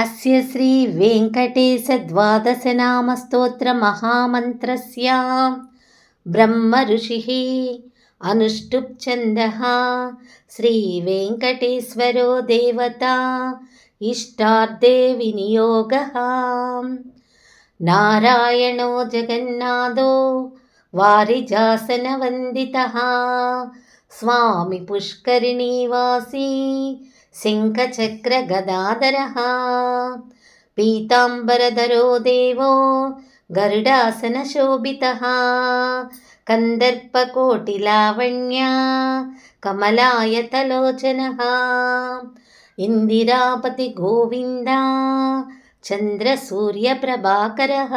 अस्य श्रीवेङ्कटेशद्वादशनामस्तोत्रमहामन्त्रस्य ब्रह्मऋषिः अनुष्टुप्छन्दः श्रीवेङ्कटेश्वरो देवता इष्टार्थे विनियोगः नारायणो जगन्नाथो वारिजासनवन्दितः स्वामि पुष्करिणीवासी శంఖచక్రగదాధరः పీతాంబరధరో దేవో గరుడాసనశోభితः కందర్పకోటిలావణ్య కమలాయతలోచనः ఇందిరాపతి గోవింద చంద్రసూర్యప్రభాకరः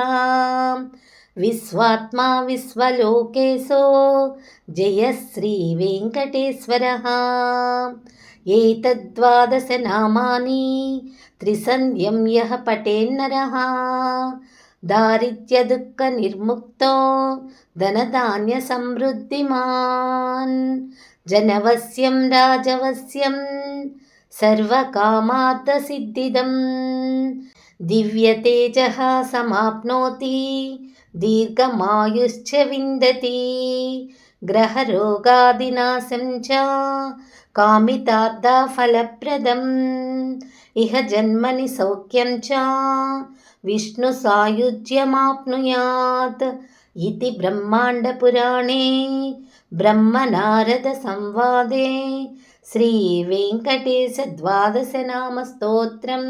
విశ్వాత్మా విశ్వలోకేశో జయ శ్రీ వెంకటేశ్వర ఏతద్వాదశనామాని త్రిసంధ్యం యః పటేన్నరः दारिद्र्यदुःखनिर्मुक्तो धनधान्यसमृद्धिमान् जनवस्यं राजवस्यं सर्वकामार्थसिद्धिदम् दिव्यतेजः समाप्नोति दीर्घमायुश्च विन्दति ग्रहरोगादिनाशं च कामितार्थफलप्रदम् इह जन्मनि सौख्यं च विष्णुसायुज्यमाप्नुयात् इति ब्रह्माण्डपुराणे ब्रह्मनारदसंवादे श्रीवेङ्कटेशद्वादशनामस्तोत्रम्